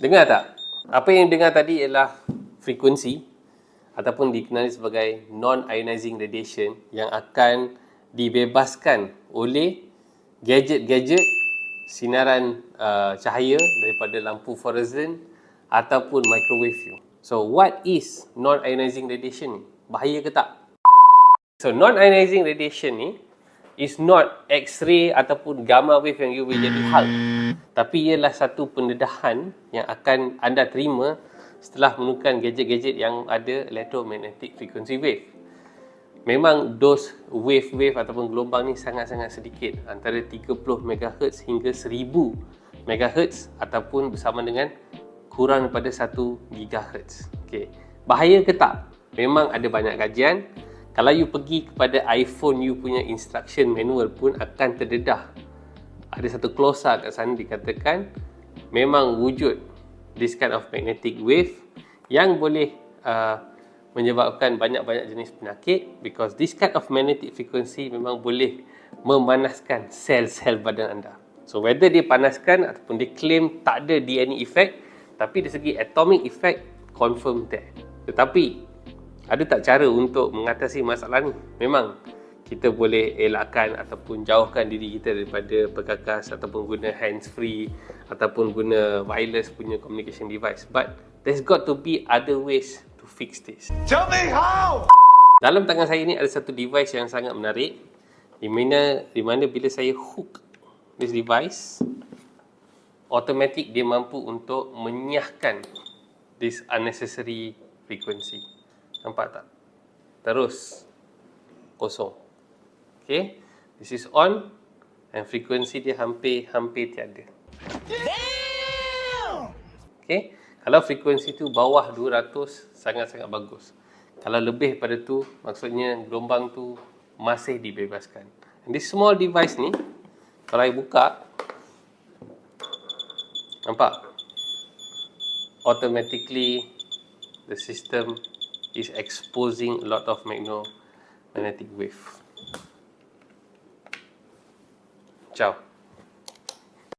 Dengar tak? Apa yang dengar tadi ialah frekuensi ataupun dikenali sebagai non-ionizing radiation yang akan dibebaskan oleh gadget-gadget sinaran uh, cahaya daripada lampu fluorescent ataupun microwave view. So what is non-ionizing radiation ni? Bahaya ke tak? So non-ionizing radiation ni is not X-ray ataupun gamma wave yang you boleh jadi hal. Tapi ialah satu pendedahan yang akan anda terima setelah menggunakan gadget-gadget yang ada electromagnetic frequency wave. Memang dos wave-wave ataupun gelombang ni sangat-sangat sedikit antara 30 MHz hingga 1000 MHz ataupun bersama dengan kurang daripada 1 GHz. Okey. Bahaya ke tak? Memang ada banyak kajian. Kalau you pergi kepada iPhone you punya instruction manual pun akan terdedah. Ada satu klausa kat sana dikatakan memang wujud this kind of magnetic wave yang boleh uh, menyebabkan banyak-banyak jenis penyakit because this kind of magnetic frequency memang boleh memanaskan sel-sel badan anda. So whether dia panaskan ataupun dia claim tak ada DNA effect tapi dari segi atomic effect confirm there. Tetapi ada tak cara untuk mengatasi masalah ni? Memang kita boleh elakkan ataupun jauhkan diri kita daripada perkakas ataupun guna hands free ataupun guna wireless punya communication device but there's got to be other ways to fix this Tell me how! dalam tangan saya ni ada satu device yang sangat menarik di mana di mana bila saya hook this device automatic dia mampu untuk menyahkan this unnecessary frequency nampak tak terus kosong Okay. This is on and frekuensi dia hampir-hampir tiada. Okay. Kalau frekuensi tu bawah 200 sangat-sangat bagus. Kalau lebih pada tu maksudnya gelombang tu masih dibebaskan. And this small device ni kalau saya buka nampak automatically the system is exposing a lot of magnetic wave. Ciao.